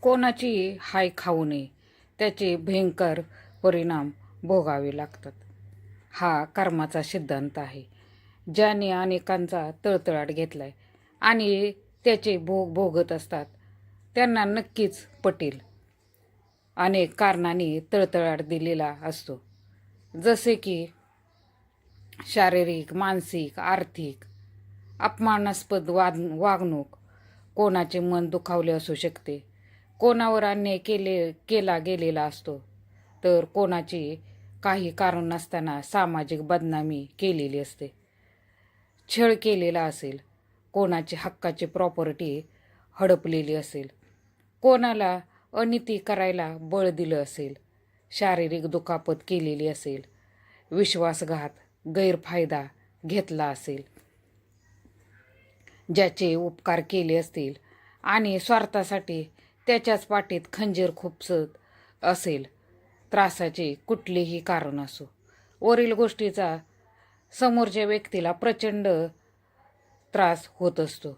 कोणाची हाय खाऊ नये त्याचे भयंकर परिणाम भोगावे लागतात. हा कर्माचा सिद्धांत आहे. ज्याने अनेकांचा तळतळाट घेतला आहे आणि त्याचे भोग भोगत असतात त्यांना नक्कीच पटेल. अनेक कारणांनी तळतळाट दिलेला असतो. जसे की शारीरिक मानसिक आर्थिक अपमानास्पद वाद वागणूक कोणाचे मन दुखावले असू शकते कोणावर अन्याय केले केला गेलेला असतो. तर कोणाची काही कारण नसताना सामाजिक बदनामी केलेली असते. छळ केलेला असेल. कोणाची हक्काची प्रॉपर्टी हडपलेली असेल. कोणाला अनिती करायला बळ दिलं असेल. शारीरिक दुखापत केलेली असेल. विश्वासघात गैरफायदा घेतला असेल. ज्याचे उपकार केले असतील आणि स्वार्थासाठी त्याच्याच पाठीत खंजीर खुपसत असेल. त्रासाचे कुठलेही कारण असो. वरील गोष्टीचा समोरच्या व्यक्तीला प्रचंड त्रास होत असतो.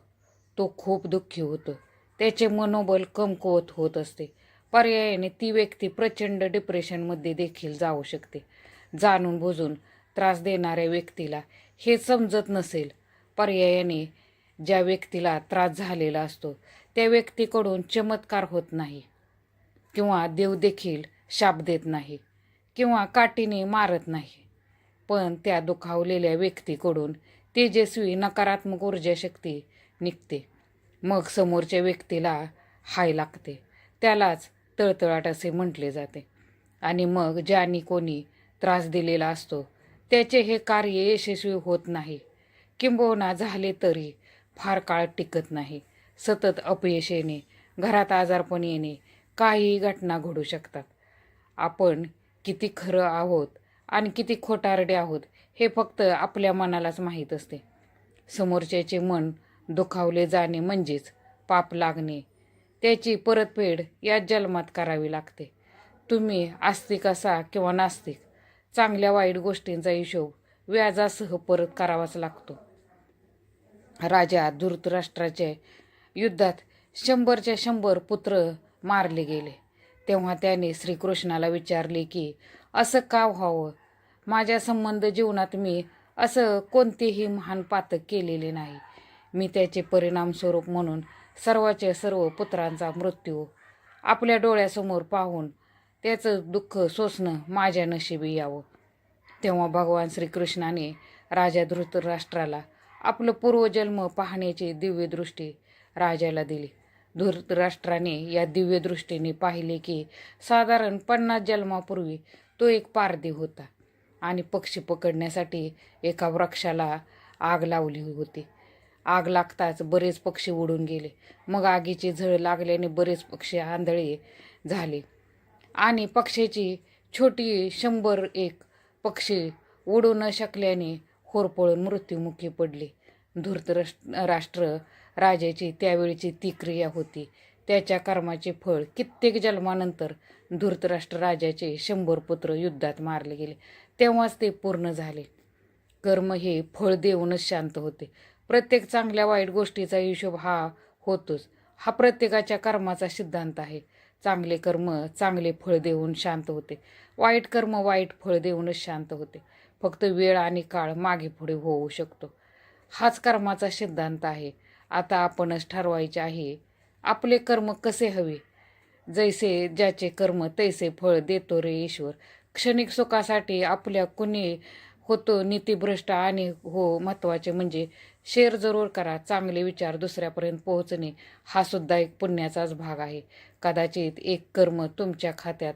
तो खूप दुःखी होतो. त्याचे मनोबल कमकुवत होत असते. पर्यायाने ती व्यक्ती प्रचंड डिप्रेशनमध्ये देखील जाऊ शकते. जाणून बुजून त्रास देणाऱ्या व्यक्तीला हे समजत नसेल. पर्यायाने ज्या व्यक्तीला त्रास झालेला असतो त्या व्यक्तीकडून चमत्कार होत नाही. किंवा देवदेखील शाप देत नाही किंवा काठीने मारत नाही. पण त्या दुखावलेल्या व्यक्तीकडून तेजस्वी नकारात्मक ऊर्जाशक्ती निघते. मग समोरच्या व्यक्तीला हाय लागते. त्यालाच तळतळाट असे म्हटले जाते. आणि मग ज्यानी कोणी त्रास दिलेला असतो त्याचे हे कार्य यशस्वी होत नाही. किंबहुना झाले तरी फार काळ टिकत नाही. सतत अपयश येणे घरात आजारपण येणे काहीही घटना घडू शकतात. आपण किती खरं आहोत आणि किती खोटारडे आहोत हे फक्त आपल्या मनालाच माहीत असते. समोरच्याचे मन दुखावले जाणे म्हणजेच पाप लागणे. त्याची परतफेड या जन्मात करावी लागते. तुम्ही आस्तिक असा किंवा नास्तिक चांगल्या वाईट गोष्टींचा हिशोब व्याजासह परत करावाच लागतो. राजा धृतराष्ट्राच्या युद्धात शंभरच्या शंभर पुत्र मारले गेले. तेव्हा त्याने श्रीकृष्णाला विचारले की असं का व्हावं? माझ्या संबंध जीवनात मी असं कोणतेही महान पातक केलेले नाही. मी त्याचे परिणामस्वरूप म्हणून सर्वाचे सर्व पुत्रांचा मृत्यू आपल्या डोळ्यासमोर पाहून त्याचं दुःख सोसणं माझ्या नशिबी यावं. तेव्हा भगवान श्रीकृष्णाने राजा धृतराष्ट्राला आपलं पूर्वजन्म पाहण्याची दिव्यदृष्टी राजाला दिली. धृतराष्ट्राने या दिव्यदृष्टीने पाहिले की साधारण पन्नास जन्मापूर्वी तो एक पारधी होता आणि पक्षी पकडण्यासाठी एका वृक्षाला आग लावली होती. आग लागताच बरेच पक्षी उडून गेले. मग आगीची झळ लागल्याने बरेच पक्षी आंधळे झाले आणि पक्ष्याची छोटी शंभर एक पक्षी उडू न शकल्याने होरपळून मृत्युमुखी पडले. धूर्त राष्ट्र राजाची त्यावेळीची ती क्रिया होती. त्याच्या कर्माचे फळ कित्येक जन्मानंतर धूर्तराष्ट्र राजाचे शंभर पुत्र युद्धात मारले गेले. तेव्हाच ते पूर्ण झाले. कर्म हे फळ देऊनच शांत होते. प्रत्येक चांगल्या वाईट गोष्टीचा हिशोब हा होतोच. हा प्रत्येकाच्या कर्माचा सिद्धांत आहे. चांगले कर्म चांगले फळ देऊन शांत होते. वाईट कर्म वाईट फळ देऊनच शांत होते. फक्त वेळ आणि काळ मागे पुढे होऊ शकतो. हाच कर्माचा सिद्धांत आहे. आता आपणच ठरवायचे आहे. आपले कर्म कसे हवे? जैसे ज्याचे कर्म तैसे फळ देतो रे ईश्वर. क्षणिक सुखासाठी आपल्या कुणी होतो नीतिभ्रष्ट आणि हो महत्त्वाचे म्हणजे शेअर जरूर करा चांगले विचार दुसऱ्यापर्यंत पोहोचणे हा सुद्धा एक पुण्याचाच भाग आहे. कदाचित एक कर्म तुमच्या खात्यात